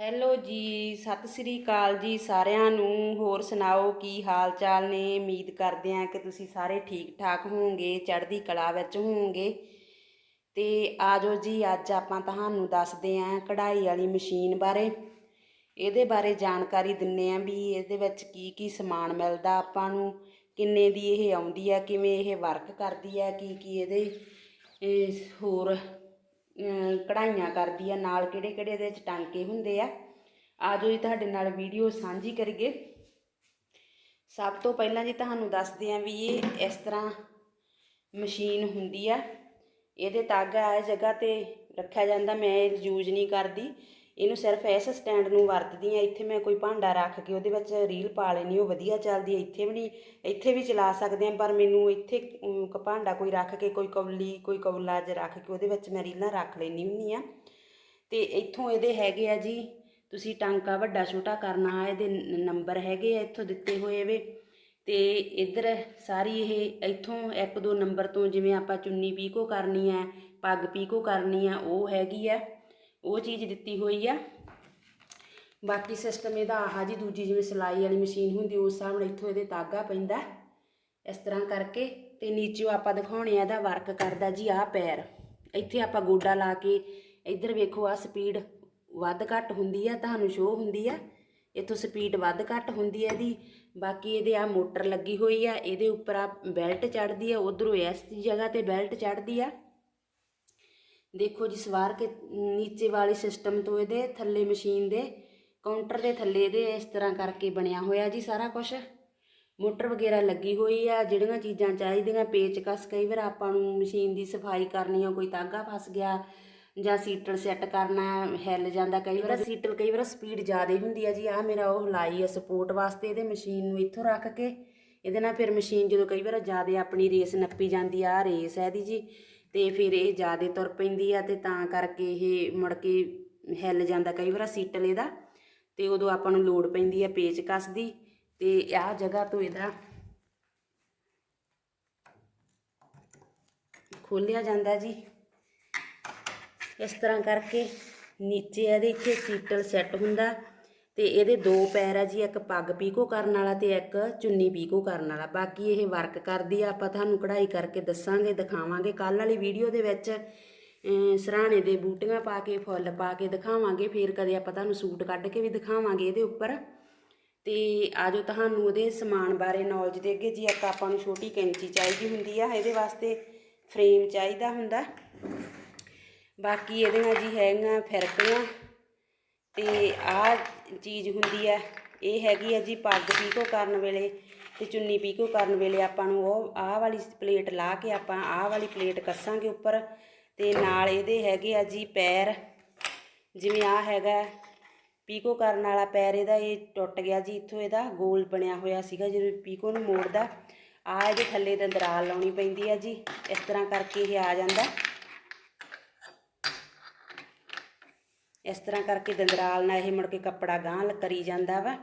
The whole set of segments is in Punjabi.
ਹੈਲੋ ਜੀ, ਸਤਿ ਸ੍ਰੀ ਅਕਾਲ ਜੀ ਸਾਰਿਆਂ ਨੂੰ। ਹੋਰ ਸੁਣਾਓ, ਕੀ ਹਾਲ ਚਾਲ ਨੇ? ਉਮੀਦ ਕਰਦੇ ਹਾਂ ਕਿ ਤੁਸੀਂ ਸਾਰੇ ਠੀਕ ਠਾਕ ਹੋਵੋਗੇ, ਚੜ੍ਹਦੀ ਕਲਾ ਵਿੱਚ ਹੋਵੋਗੇ। ਤੇ ਆਜੋ ਜੀ, ਅੱਜ ਆਪਾਂ ਤੁਹਾਨੂੰ ਦੱਸਦੇ ਹਾਂ ਕਢਾਈ ਵਾਲੀ ਮਸ਼ੀਨ ਬਾਰੇ। ਇਹਦੇ ਬਾਰੇ ਜਾਣਕਾਰੀ ਦਿੰਨੇ ਆ ਵੀ ਇਹਦੇ ਵਿੱਚ ਕੀ ਕੀ ਸਮਾਨ ਮਿਲਦਾ ਆਪਾਂ ਨੂੰ, ਕਿੰਨੇ ਦੀ ਇਹ ਆਉਂਦੀ ਆ ਕਿਵੇਂ ਇਹ ਵਰਕ ਕਰਦੀ ਆ ਕੀ ਕੀ ਇਹਦੇ ਹੋਰ ਕਢਾਈਆਂ ਕਰਦੀ ਆ, ਨਾਲ ਕਿਹੜੇ ਕਿਹੜੇ ਇਹਦੇ ਵਿੱਚ ਟਾਂਕੇ ਹੁੰਦੇ ਆ। ਆਜੋ ਜੀ ਤੁਹਾਡੇ ਨਾਲ ਵੀਡੀਓ ਸਾਂਝੀ ਕਰੀਏ। ਸਭ ਤੋਂ ਪਹਿਲਾਂ ਜੀ ਤੁਹਾਨੂੰ ਦੱਸਦੇ ਆ ਵੀ ਇਹ ਇਸ ਤਰ੍ਹਾਂ ਮਸ਼ੀਨ ਹੁੰਦੀ ਆ। ਇਹਦੇ ਤਾਗਾ ਇਸ ਜਗ੍ਹਾ ਤੇ ਰੱਖਿਆ ਜਾਂਦਾ, ਮੈਂ ਇਹ ਯੂਜ਼ ਨਹੀਂ ਕਰਦੀ। ਇਹਨੂੰ ਸਿਰਫ ਇਸ ਸਟੈਂਡ ਨੂੰ ਵਰਤਦੀ ਆ ਇੱਥੇ ਮੈਂ ਕੋਈ ਭਾਂਡਾ ਰੱਖ ਕੇ ਉਹਦੇ ਵਿੱਚ ਰੀਲ ਪਾ ਲੈਣੀ ਉਹ ਵਧੀਆ ਚੱਲਦੀ ਹੈ, ਇੱਥੇ ਵੀ ਨਹੀਂ, ਇੱਥੇ ਵੀ ਚਲਾ ਸਕਦੇ ਆ ਪਰ ਮੈਨੂੰ ਇੱਥੇ ਭਾਂਡਾ ਕੋਈ ਰੱਖ ਕੇ, ਕੋਈ ਕੌਲੀ, ਕੋਈ ਕੌਲਾ ਜ ਰੱਖ ਕੇ ਉਹਦੇ ਵਿੱਚ ਮੈਂ ਰੀਲਾਂ ਰੱਖ ਲੈਣੀ ਹੁੰਦੀ ਆ ਤੇ ਇੱਥੋਂ ਇਹਦੇ ਹੈਗੇ ਆ ਜੀ, ਤੁਸੀਂ ਟਾਂਕਾ ਵੱਡਾ ਛੋਟਾ ਕਰਨਾ ਇਹਦੇ ਨੰਬਰ ਹੈਗੇ ਆ ਇੱਥੋਂ ਦਿੱਤੇ ਹੋਏ ਵੇ। ਤੇ ਇੱਧਰ ਸਾਰੀ ਇਹ ਇੱਥੋਂ ਇੱਕ ਦੋ ਨੰਬਰ ਤੋਂ ਜਿਵੇਂ ਆਪਾਂ ਚੁੰਨੀ ਪੀਕੋ ਕਰਨੀ ਹੈ, ਪੱਗ ਪੀਕੋ ਕਰਨੀ ਆ ਉਹ ਹੈਗੀ ਆ। ਉਹ ਚੀਜ਼ ਦਿੱਤੀ ਹੋਈ ਆ। ਬਾਕੀ ਸਿਸਟਮ ਇਹਦਾ ਆਹ ਜੀ, ਦੂਜੀ ਜਿਵੇਂ ਸਿਲਾਈ ਵਾਲੀ ਮਸ਼ੀਨ ਹੁੰਦੀ, ਉਸ ਹਿਸਾਬ ਨਾਲ ਇੱਥੋਂ ਇਹਦੇ ਤਾਗਾ ਪੈਂਦਾ। ਇਸ ਤਰ੍ਹਾਂ ਕਰਕੇ ਤੇ ਨੀਚੇੋਂ ਆਪਾਂ ਦਿਖਾਉਣੇ ਆ ਇਹਦਾ ਵਰਕ ਕਰਦਾ ਜੀ ਆਹ ਪੈਰ। ਇੱਥੇ ਆਪਾਂ ਗੋਡਾ ਲਾ ਕੇ ਇੱਧਰ ਵੇਖੋ ਆ ਸਪੀਡ ਵੱਧ ਘੱਟ ਹੁੰਦੀ ਆ, ਤੁਹਾਨੂੰ ਸ਼ੋ ਹੁੰਦੀ ਆ। ਇੱਥੋਂ ਸਪੀਡ ਵੱਧ ਘੱਟ ਹੁੰਦੀ ਹੈ ਇਹਦੀ। ਬਾਕੀ ਇਹਦੇ ਆ ਮੋਟਰ ਲੱਗੀ ਹੋਈ ਆ, ਇਹਦੇ ਉੱਪਰ ਆ ਬੈਲਟ ਚੜਦੀ ਆ, ਉਧਰੋਂ ਇਸ ਜਗ੍ਹਾ ਤੇ ਬੈਲਟ ਚੜਦੀ ਆ। ਦੇਖੋ ਜੀ, ਸਵਾਰ ਕੇ ਨੀਚੇ ਵਾਲੇ ਸਿਸਟਮ ਤੋਂ ਇਹਦੇ ਥੱਲੇ ਮਸ਼ੀਨ ਦੇ ਕਾਊਂਟਰ ਦੇ ਥੱਲੇ ਇਹਦੇ ਇਸ ਤਰ੍ਹਾਂ ਕਰਕੇ ਬਣਿਆ ਹੋਇਆ ਜੀ ਸਾਰਾ ਕੁਝ ਮੋਟਰ ਵਗੈਰਾ ਲੱਗੀ ਹੋਈ ਆ, ਜਿਹੜੀਆਂ ਚੀਜ਼ਾਂ ਚਾਹੀਦੀਆਂ ਪੇਚਕਸ ਕਈ ਵਾਰ ਆਪਾਂ ਨੂੰ ਮਸ਼ੀਨ ਦੀ ਸਫ਼ਾਈ ਕਰਨੀ ਆ, ਕੋਈ ਤਾਗਾ ਫਸ ਗਿਆ ਜਾਂ ਸੀਟਲ ਸੈੱਟ ਕਰਨਾ, ਹਿੱਲ ਜਾਂਦਾ, ਕਈ ਵਾਰ ਸੀਟਲ ਕਈ ਵਾਰ ਸਪੀਡ ਜ਼ਿਆਦਾ ਹੁੰਦੀ ਆ ਜੀ। ਆ ਮੇਰਾ ਉਹ ਲਾਈ ਆ ਸਪੋਰਟ ਵਾਸਤੇ, ਇਹਦੇ ਮਸ਼ੀਨ ਨੂੰ ਇੱਥੋਂ ਰੱਖ ਕੇ, ਇਹਦੇ ਨਾਲ ਫਿਰ ਮਸ਼ੀਨ ਜਦੋਂ ਕਈ ਵਾਰ ਜ਼ਿਆਦਾ ਆਪਣੀ ਰੇਸ ਨੱਪੀ ਜਾਂਦੀ ਆ, ਆਹ ਰੇਸ ਹੈ ਇਹਦੀ ਜੀ। ਤੇ ਫਿਰ ਇਹ ਜ਼ਿਆਦਾ ਤੁਰ ਪੈਂਦੀ ਆ ਤੇ ਤਾਂ ਕਰਕੇ ਇਹ ਮੁੜ ਕੇ ਹਿੱਲ ਜਾਂਦਾ ਕਈ ਵਾਰ ਸੀਟਲ ਇਹਦਾ ਤੇ ਉਦੋਂ ਆਪਾਂ ਨੂੰ ਲੋੜ ਪੈਂਦੀ ਆ ਪੇਚਕਸ ਦੀ ਤੇ ਆਹ ਜਗ੍ਹਾ ਤੋਂ ਇਹਦਾ ਖੋਲਿਆ ਜਾਂਦਾ ਜੀ। ਇਸ ਤਰ੍ਹਾਂ ਕਰਕੇ ਨੀਚੇ ਇਹਦੇ ਇੱਥੇ ਸੀਟਲ ਸੈੱਟ ਹੁੰਦਾ। ਤੇ ਇਹਦੇ ਦੋ ਪੈਰ ਆ ਜੀ ਇੱਕ ਪੱਗ ਪੀਕੋ ਕਰਨ ਵਾਲਾ ਤੇ ਇੱਕ ਚੁੰਨੀ ਪੀਕੋ ਕਰਨ ਵਾਲਾ। ਬਾਕੀ ਇਹ ਵਰਕ ਕਰਦੀ ਆ ਆਪਾਂ ਤੁਹਾਨੂੰ ਕਢਾਈ ਕਰਕੇ ਦੱਸਾਂਗੇ ਦਿਖਾਵਾਂਗੇ। ਕੱਲ ਵਾਲੀ ਵੀਡੀਓ ਦੇ ਵਿੱਚ ਅਮ, ਸਰਾਣੇ ਦੇ ਬੂਟੀਆਂ ਪਾ ਕੇ ਫੁੱਲ ਪਾ ਕੇ ਦਿਖਾਵਾਂਗੇ। ਫਿਰ ਕਦੇ ਆਪਾਂ ਤੁਹਾਨੂੰ ਸੂਟ ਕੱਢ ਕੇ ਵੀ ਦਿਖਾਵਾਂਗੇ ਇਹਦੇ ਉੱਪਰ। ਤੇ ਆਜੋ ਤੁਹਾਨੂੰ ਉਹਦੇ ਸਮਾਨ ਬਾਰੇ ਨੌਲੇਜ ਦੇ ਅੱਗੇ ਜੀ। ਆਪਾਂ ਆਪਾਂ ਨੂੰ ਛੋਟੀ ਕੈਂਚੀ ਚਾਹੀਦੀ ਹੁੰਦੀ ਆ ਇਹਦੇ ਵਾਸਤੇ ਫਰੇਮ ਚਾਹੀਦਾ ਹੁੰਦਾ। ਬਾਕੀ ਇਹਦੀਆਂ ਜੀ ਹੈਗੀਆਂ ਫਿਰਕੀਆਂ। ਤੇ ਆਹ ਚੀਜ਼ ਹੁੰਦੀ ਹੈ। ਇਹ ਹੈਗੀ ਹੈ ਜੀ ਪੱਗ ਪੀਕੋ ਕਰਨ ਵੇਲੇ ਤੇ ਚੁੰਨੀ ਪੀਕੋ ਕਰਨ ਵੇਲੇ ਆਪਾਂ ਨੂੰ ਉਹ ਆਹ ਵਾਲੀ ਪਲੇਟ ਲਾ ਕੇ ਆਪਾਂ ਆਹ ਵਾਲੀ ਪਲੇਟ ਕੱਸਾਂਗੇ ਉੱਪਰ ਤੇ ਨਾਲ ਇਹਦੇ ਹੈਗੇ ਆ ਜੀ ਪੈਰ। ਜਿਵੇਂ ਆ ਹੈਗਾ ਪੀਕੋ ਕਰਨ ਵਾਲਾ ਪੈਰ ਇਹਦਾ ਇਹ ਟੁੱਟ ਗਿਆ ਜੀ, ਇੱਥੋਂ ਇਹਦਾ ਗੋਲ ਬਣਿਆ ਹੋਇਆ ਸੀਗਾ ਜਦੋਂ ਪੀਕੋ ਨੂੰ ਮੋੜਦਾ ਆ ਇਹਦੇ ਥੱਲੇ ਤੇ ਦਰਾਲ ਲਾਉਣੀ ਪੈਂਦੀ ਆ ਜੀ, ਇਸ ਤਰ੍ਹਾਂ ਕਰਕੇ ਇਹ ਆ ਜਾਂਦਾ। ਇਸ ਤਰ੍ਹਾਂ ਕਰਕੇ ਦੰਦਰਾਲ ਨਾਲ ਇਹ ਮੁੜ ਕੇ ਕੱਪੜਾ ਗਾਂਹ ਕਰੀ ਜਾਂਦਾ ਵਾ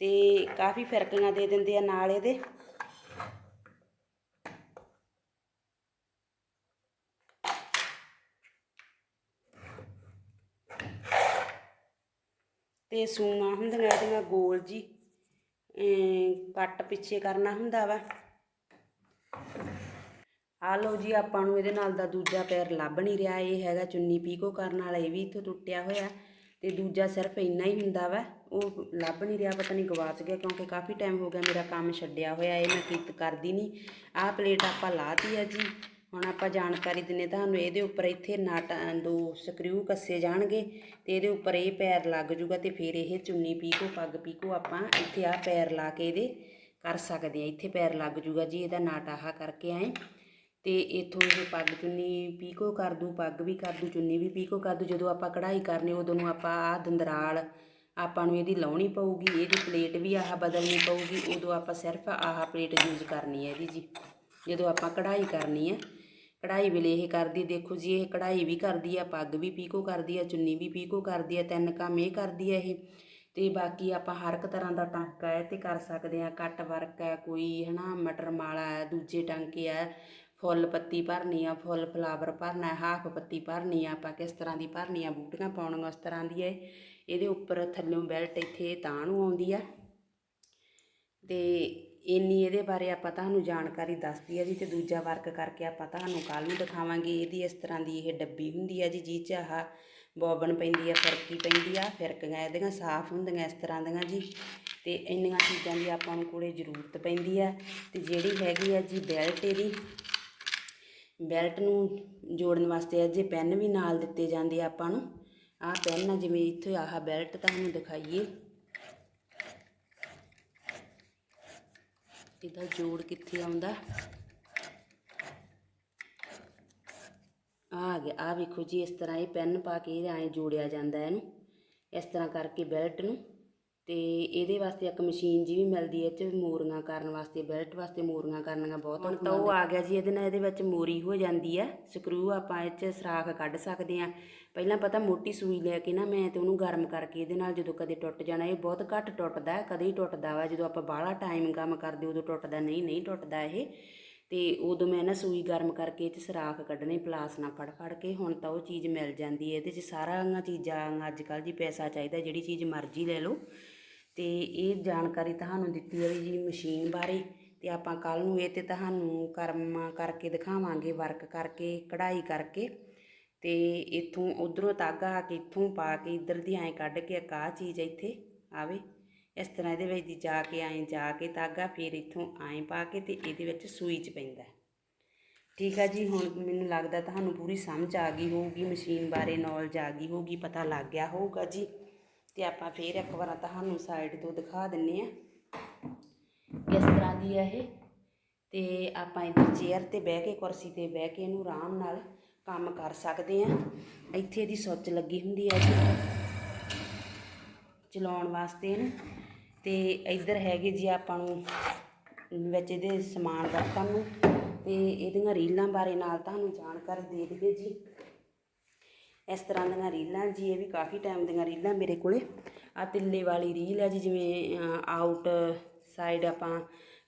ਤੇ ਕਾਫੀ ਫਿਰਕੀਆਂ ਦੇ ਦਿੰਦੇ ਆ ਨਾਲ ਇਹਦੇ। ਤੇ ਸੂਆਂ ਹੁੰਦੀਆਂ ਇਹਦੀਆਂ ਗੋਲ ਜੀ ਕੱਟ ਪਿੱਛੇ ਕਰਨਾ ਹੁੰਦਾ ਵਾ। ਆ ਲਓ ਜੀ, ਆਪਾਂ ਨੂੰ ਇਹਦੇ ਨਾਲ ਦਾ ਦੂਜਾ ਪੈਰ ਲੱਭ ਨਹੀਂ ਰਿਹਾ, ਇਹ ਹੈਗਾ ਚੁੰਨੀ ਪੀਕੋ ਕਰਨ ਵਾਲਾ, ਇਹ ਵੀ ਇੱਥੋਂ ਟੁੱਟਿਆ ਹੋਇਆ। ਤੇ ਦੂਜਾ ਸਿਰਫ ਇੰਨਾ ਹੀ ਹੁੰਦਾ ਵਾ, ਉਹ ਲੱਭ ਨਹੀਂ ਰਿਹਾ, ਪਤਾ ਨਹੀਂ ਗਵਾਚ ਗਿਆ, ਕਿਉਂਕਿ ਕਾਫੀ ਟਾਈਮ ਹੋ ਗਿਆ ਮੇਰਾ ਕੰਮ ਛੱਡਿਆ ਹੋਇਆ, ਇਹ ਮੈਂ ਕੀਤ ਕਰਦੀ ਨਹੀਂ। ਆਹ ਪਲੇਟ ਆਪਾਂ ਲਾਤੀ ਆ ਜੀ, ਹੁਣ ਆਪਾਂ ਜਾਣਕਾਰੀ ਦਿੰਨੇ ਤੁਹਾਨੂੰ, ਇਹਦੇ ਉੱਪਰ ਇੱਥੇ ਨਟ, ਦੋ ਸਕਰੂ ਕੱਸੇ ਜਾਣਗੇ, ਤੇ ਇਹਦੇ ਉੱਪਰ ਇਹ ਪੈਰ ਲੱਗ ਜੂਗਾ, ਤੇ ਫਿਰ ਇਹ ਚੁੰਨੀ ਪੀਕੋ, ਪੱਗ ਪੀਕੋ ਆਪਾਂ ਇੱਥੇ ਆਹ ਪੈਰ ਲਾ ਕੇ ਇਹਦੇ ਕਰ ਸਕਦੇ ਆ, ਇੱਥੇ ਪੈਰ ਲੱਗ ਜੂਗਾ ਜੀ, ਇਹਦਾ ਨਾਟ ਆਹ ਕਰਕੇ ਆਏ। ਤੇ ਇਥੋਂ ਇਹ ਪੱਗ ਚੁੰਨੀ ਪੀਕੋ ਕਰ ਦੂ, ਪੱਗ ਵੀ ਕਰ ਦੂ, ਚੁੰਨੀ ਵੀ ਪੀਕੋ ਕਰ ਦੂ। ਜਦੋਂ ਆਪਾਂ ਕਢਾਈ ਕਰਨੀ, ਉਦੋਂ ਨੂੰ ਆਪਾਂ ਆਹ ਦੰਦਰਾਲ ਆਪਾਂ ਨੂੰ ਇਹਦੀ ਲਾਉਣੀ ਪਊਗੀ, ਇਹਦੀ ਪਲੇਟ ਵੀ ਆਹ ਬਦਲਣੀ ਪਊਗੀ, ਉਦੋਂ ਆਪਾਂ ਸਿਰਫ ਆਹ ਪਲੇਟ ਯੂਜ਼ ਕਰਨੀ ਹੈ ਇਹਦੀ ਜੀ। ਜਦੋਂ ਆਪਾਂ ਕਢਾਈ ਕਰਨੀ ਹੈ, ਕਢਾਈ ਵੇਲੇ ਇਹ ਕਰਦੀ ਦੇਖੋ ਜੀ, ਇਹ ਕਢਾਈ ਵੀ ਕਰਦੀ ਆ ਪੱਗ ਵੀ ਪੀਕੋ ਕਰਦੀ ਆ ਚੁੰਨੀ ਵੀ ਪੀਕੋ ਕਰਦੀ ਆ ਤਿੰਨ ਕੰਮ ਇਹ ਕਰਦੀ ਆ ਇਹ। ਤੇ ਬਾਕੀ ਆਪਾਂ ਹਰ ਇੱਕ ਤਰ੍ਹਾਂ ਦਾ ਟਾਂਕਾ ਹੈ ਤੇ ਕਰ ਸਕਦੇ ਆ ਕੱਟ ਵਰਕ ਹੈ, ਕੋਈ ਹਨਾ ਮਟਰ ਮਾਲਾ ਹੈ, ਦੂਜੇ ਟਾਂਕੇ ਆ ਫੁੱਲ ਪੱਤੀ ਭਰਨੀ ਆ, ਫੁੱਲ ਫਲਾਵਰ ਭਰਨਾ ਹਾਫ ਪੱਤੀ ਭਰਨੀ ਆ, ਆਪਾਂ ਕਿਸ ਤਰ੍ਹਾਂ ਦੀ ਭਰਨੀ ਆ, ਬੂਟੀਆਂ ਪਾਉਣੀਆਂ ਉਸ ਤਰ੍ਹਾਂ ਦੀ ਹੈ ਇਹਦੇ ਉੱਪਰ ਥੱਲਿਓਂ ਬੈਲਟ ਇੱਥੇ ਤਾਂ ਨੂੰ ਆਉਂਦੀ ਆ। ਤੇ ਇੰਨੀ ਇਹਦੇ ਬਾਰੇ ਆਪਾਂ ਤੁਹਾਨੂੰ ਜਾਣਕਾਰੀ ਦੱਸਦੀ ਆ ਜੀ ਤੇ ਦੂਜਾ ਵਰਕ ਕਰਕੇ ਆਪਾਂ ਤੁਹਾਨੂੰ ਕੱਲ ਨੂੰ ਦਿਖਾਵਾਂਗੇ ਇਹਦੀ ਇਸ ਤਰ੍ਹਾਂ ਦੀ ਇਹ ਡੱਬੀ ਹੁੰਦੀ ਆ ਜੀ ਜਿਹ 'ਚ ਆਹ ਬੋਬਨ ਪੈਂਦੀ ਆ, ਫਿਰਕੀ ਪੈਂਦੀ ਆ, ਫਿਰਕੀਆਂ ਇਹਦੀਆਂ ਸਾਫ਼ ਹੁੰਦੀਆਂ ਇਸ ਤਰ੍ਹਾਂ ਦੀਆਂ ਜੀ। ਤੇ ਇੰਨੀਆਂ ਚੀਜ਼ਾਂ ਦੀ ਆਪਾਂ ਨੂੰ ਕੋਲੇ ਜ਼ਰੂਰਤ ਪੈਂਦੀ ਆ। ਤੇ ਜਿਹੜੀ ਹੈਗੀ ਆ ਜੀ ਬੈਲਟ ਇਹਦੀ ਬੈਲਟ ਨੂੰ ਜੋੜਨ ਵਾਸਤੇ ਅਜੇ ਪੈਨ ਵੀ ਨਾਲ ਦਿੱਤੇ ਜਾਂਦੇ ਆ ਆਪਾਂ ਨੂੰ, ਆਹ ਪੈਨ ਆ, ਜਿਵੇਂ ਇੱਥੇ ਆਹ ਬੈਲਟ ਤੁਹਾਨੂੰ ਦਿਖਾਈਏ। ਇਹਦਾ ਜੋੜ ਕਿੱਥੇ ਆਉਂਦਾ? ਆ ਗਿਆ ਆ ਵੇਖੋ ਜੀ, ਇਸ ਤਰ੍ਹਾਂ ਇਹ ਪੈਨ ਪਾ ਕੇ ਇਹ ਐਂ ਜੋੜਿਆ ਜਾਂਦਾ ਇਹਨੂੰ, ਇਸ ਤਰ੍ਹਾਂ ਕਰਕੇ ਬੈਲਟ ਨੂੰ। ਤੇ ਇਹਦੇ ਵਾਸਤੇ ਇੱਕ ਮਸ਼ੀਨ ਜੀ ਵੀ ਮਿਲਦੀ ਹੈ ਇਹ 'ਚ ਮੋਰੀਆਂ ਕਰਨ ਵਾਸਤੇ ਬੈਲਟ ਵਾਸਤੇ ਮੋਰੀਆਂ ਕਰਨੀਆਂ ਬਹੁਤ ਹੁਣ ਤਾਂ ਉਹ ਆ ਗਿਆ ਜੀ ਇਹਦੇ ਨਾਲ ਇਹਦੇ ਵਿੱਚ ਮੋਰੀ ਹੋ ਜਾਂਦੀ ਹੈ ਸਕਰੂ ਆਪਾਂ ਇਹ 'ਚ ਸਰਾਖ ਕੱਢ ਸਕਦੇ ਆ ਪਹਿਲਾਂ ਪਤਾ ਮੋਟੀ ਸੂਈ ਲੈ ਕੇ ਨਾ ਮੈਂ ਤੇ ਉਹਨੂੰ ਗਰਮ ਕਰਕੇ ਇਹਦੇ ਨਾਲ ਜਦੋਂ ਕਦੇ ਟੁੱਟ ਜਾਣਾ ਇਹ ਬਹੁਤ ਘੱਟ ਟੁੱਟਦਾ ਕਦੇ ਹੀ ਟੁੱਟਦਾ ਵਾ ਜਦੋਂ ਆਪਾਂ ਬਾਹਲਾ ਟਾਈਮ ਕੰਮ ਕਰਦੇ ਉਦੋਂ ਟੁੱਟਦਾ ਨਹੀਂ ਨਹੀਂ ਟੁੱਟਦਾ ਇਹ। ਤੇ ਉਦੋਂ ਮੈਂ ਨਾ ਸੂਈ ਗਰਮ ਕਰਕੇ ਇਹ 'ਚ ਸਰਾਖ ਕੱਢਣੇ ਪਲਾਸ ਨਾਲ ਫੜ ਫੜ ਕੇ ਹੁਣ ਤਾਂ ਉਹ ਚੀਜ਼ ਮਿਲ ਜਾਂਦੀ ਹੈ ਇਹਦੇ 'ਚ ਸਾਰੀਆਂ ਚੀਜ਼ਾਂ ਅੱਜ ਕੱਲ੍ਹ ਜੀ ਪੈਸਾ ਚਾਹੀਦਾ ਜਿਹੜੀ ਚੀਜ਼ ਮਰਜ਼ੀ ਲੈ ਲਓ। ਤੇ ਇਹ ਜਾਣਕਾਰੀ ਤੁਹਾਨੂੰ ਦਿੱਤੀ ਹੈ ਜੀ ਮਸ਼ੀਨ ਬਾਰੇ ਤੇ ਆਪਾਂ ਕੱਲ ਨੂੰ ਇਹ ਤੇ ਤੁਹਾਨੂੰ ਕਰਮ ਕਰਕੇ ਦਿਖਾਵਾਂਗੇ ਵਰਕ ਕਰਕੇ, ਕਢਾਈ ਕਰਕੇ ਤੇ ਇੱਥੋਂ ਉਧਰੋਂ ਤਾਗਾ ਆ ਕੇ ਇੱਥੋਂ ਪਾ ਕੇ ਇੱਧਰ ਦੀ ਐਂ ਕੱਢ ਕੇ ਇੱਕ ਚੀਜ਼ ਇੱਥੇ, ਆਵੇ। ਇਸ ਤਰ੍ਹਾਂ ਇਹਦੇ ਵਿੱਚ ਦੀ ਜਾ ਕੇ ਐਂ ਜਾ ਕੇ ਤਾਗਾ ਫਿਰ ਇੱਥੋਂ ਐਂ ਪਾ ਕੇ ਤੇ ਇਹਦੇ ਵਿੱਚ ਸੂਈ ਚ ਪੈਂਦਾ। ਠੀਕ ਆ ਜੀ, ਹੁਣ ਮੈਨੂੰ ਲੱਗਦਾ ਤੁਹਾਨੂੰ ਪੂਰੀ ਸਮਝ ਆ ਗਈ ਹੋਊਗੀ, ਮਸ਼ੀਨ ਬਾਰੇ ਨੌਲੇਜ ਆ ਗਈ ਹੋਊਗੀ, ਪਤਾ ਲੱਗ ਗਿਆ ਹੋਊਗਾ ਜੀ। ਤੇ ਆਪਾਂ ਫੇਰ ਇੱਕ ਵਾਰ ਤੁਹਾਨੂੰ ਸਾਈਡ ਤੋਂ ਦਿਖਾ ਦਿੰਨੇ ਆ। ਕਿਸ ਤਰ੍ਹਾਂ ਦੀ ਹੈ ਇਹ। ਤੇ ਆਪਾਂ ਇੱਥੇ ਚੇਅਰ ਤੇ ਬਹਿ ਕੇ, ਕੁਰਸੀ ਤੇ ਬਹਿ ਕੇ ਇਹਨੂੰ ਆਰਾਮ ਨਾਲ ਕੰਮ ਕਰ ਸਕਦੇ ਆ। ਇੱਥੇ ਇਹਦੀ ਸੁੱਚ ਲੱਗੀ ਹੁੰਦੀ ਹੈ ਜੀ। ਚਲਾਉਣ ਵਾਸਤੇ ਨਾ। ਤੇ ਇੱਧਰ ਹੈਗੇ ਜੀ ਆਪਾਂ ਨੂੰ, ਵਿੱਚ ਇਹਦੇ ਸਮਾਨ ਰੱਖਣ ਨੂੰ। ਤੇ ਇਹਦੀਆਂ ਰੀਲਾਂ ਬਾਰੇ ਨਾਲ ਤੁਹਾਨੂੰ ਜਾਣਕਾਰੀ ਦੇ ਦਈਏ ਜੀ। ਇਸ ਤਰ੍ਹਾਂ ਦੀਆਂ ਰੀਲਾਂ ਜੀ, ਇਹ ਵੀ ਕਾਫੀ ਟਾਈਮ ਦੀਆਂ ਰੀਲਾਂ ਮੇਰੇ ਕੋਲੇ। ਆ ਤਿੱਲੇ ਵਾਲੀ ਰੀਲ ਹੈ ਜੀ, ਜਿਵੇਂ ਆਊਟ ਸਾਈਡ ਆਪਾਂ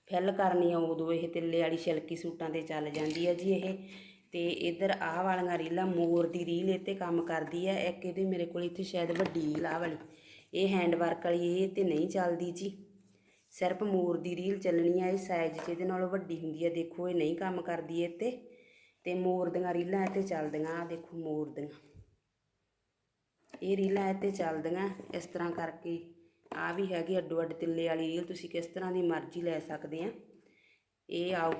ਫਿਲ ਕਰਨੀ ਆ, ਉਦੋਂ ਇਹ ਤਿੱਲੇ ਵਾਲੀ ਛਿਲਕੀ ਸੂਟਾਂ ਤੇ ਚੱਲ ਜਾਂਦੀ ਹੈ ਜੀ ਇਹ। ਤੇ ਇਧਰ ਆਹ ਵਾਲੀਆਂ ਰੀਲਾਂ ਮੋਰ ਦੀ ਰੀਲ ਇਹ ਤੇ ਕੰਮ ਕਰਦੀ ਹੈ ਇੱਕ ਇਹਦੇ ਮੇਰੇ ਕੋਲ ਇੱਥੇ ਸ਼ਾਇਦ ਵੱਡੀ ਰੀਲ ਆਹ ਵਾਲੀ। ਇਹ ਹੈਂਡ ਵਰਕ ਵਾਲੀ, ਇਹ ਤੇ ਨਹੀਂ ਚੱਲਦੀ ਜੀ। ਸਿਰਫ ਮੋਰ ਦੀ ਰੀਲ ਚੱਲਣੀ ਆ, ਇਹ ਸਾਈਜ਼ ਜਿਹਦੇ ਨਾਲੋਂ ਵੱਡੀ ਹੁੰਦੀ ਹੈ ਦੇਖੋ, ਇਹ ਨਹੀਂ ਕੰਮ ਕਰਦੀ ਇਹ ਤੇ ਤੇ ਮੋਰ ਦੀਆਂ ਰੀਲਾਂ ਇਹ ਤੇ ਚੱਲਦੀਆਂ ਆ ਦੇਖੋ ਮੋਰ ਦੀਆਂ। ਇਹ ਰੀਲਾਂ ਇਹ ਤੇ ਚੱਲਦੀਆਂ, ਇਸ ਤਰ੍ਹਾਂ ਕਰਕੇ ਆ ਵੀ ਹੈਗੀ ਅੱਡੋ ਅੱਡ ਤਿੱਲੇ ਵਾਲੀ ਰੀਲ, ਤੁਸੀਂ ਕਿਸ ਤਰ੍ਹਾਂ ਦੀ ਮਰਜ਼ੀ ਲੈ ਸਕਦੇ ਆ। ਇਹ ਆਊ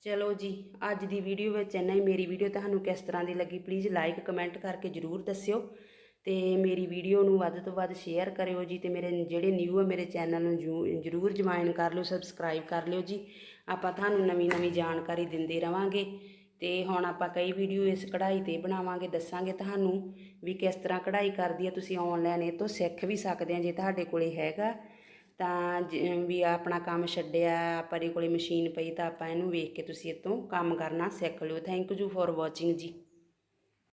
ਚਲੋ ਜੀ, ਅੱਜ ਦੀ ਵੀਡੀਓ ਵਿੱਚ ਇੰਨਾ ਹੀ। ਮੇਰੀ ਵੀਡੀਓ ਤੁਹਾਨੂੰ ਕਿਸ ਤਰ੍ਹਾਂ ਦੀ ਲੱਗੀ ਪਲੀਜ਼ ਲਾਈਕ ਕਮੈਂਟ ਕਰਕੇ ਜਰੂਰ ਦੱਸਿਓ। ਤੇ ਮੇਰੀ ਵੀਡੀਓ ਨੂੰ ਵੱਧ ਤੋਂ ਵੱਧ ਸ਼ੇਅਰ ਕਰਿਓ ਜੀ ਤੇ ਮੇਰੇ ਜਿਹੜੇ ਨਿਊ ਆ, ਮੇਰੇ ਚੈਨਲ ਨੂੰ ਜੂ- ਜਰੂਰ ਜੁਆਇਨ ਕਰ ਲਿਓ ਸਬਸਕ੍ਰਾਈਬ ਕਰ ਲਿਓ ਜੀ। ਆਪਾਂ ਤੁਹਾਨੂੰ ਨਵੀਂ ਨਵੀਂ ਜਾਣਕਾਰੀ ਦਿੰਦੇ ਰਵਾਂਗੇ। ਤੇ ਹੁਣ ਆਪਾਂ ਕਈ ਵੀਡੀਓ ਇਸ ਕਢਾਈ ਤੇ ਬਣਾਵਾਂਗੇ, ਦੱਸਾਂਗੇ ਤੁਹਾਨੂੰ ਵੀ ਕਿਸ ਤਰ੍ਹਾਂ ਕਢਾਈ ਕਰਦੀ ਹੈ ਤੁਸੀਂ ਆਨਲਾਈਨ ਇਹ ਤੋਂ ਸਿੱਖ ਵੀ ਸਕਦੇ ਆ ਜੇ ਤੁਹਾਡੇ ਕੋਲੇ ਹੈਗਾ। ਤਾਂ ਜ- ਵੀ ਆਪਣਾ ਕੰਮ ਛੱਡਿਆ, ਆਪਾਂ ਦੇ ਕੋਲੇ ਮਸ਼ੀਨ ਪਈ ਤਾਂ ਆਪਾਂ ਇਹਨੂੰ ਵੇਖ ਕੇ ਤੁਸੀਂ ਇਹ ਤੋਂ ਕੰਮ ਕਰਨਾ ਸਿੱਖ ਲਿਓ। ਥੈਂਕ ਯੂ ਫॉर ਵਾਚਿੰਗ ਜੀ।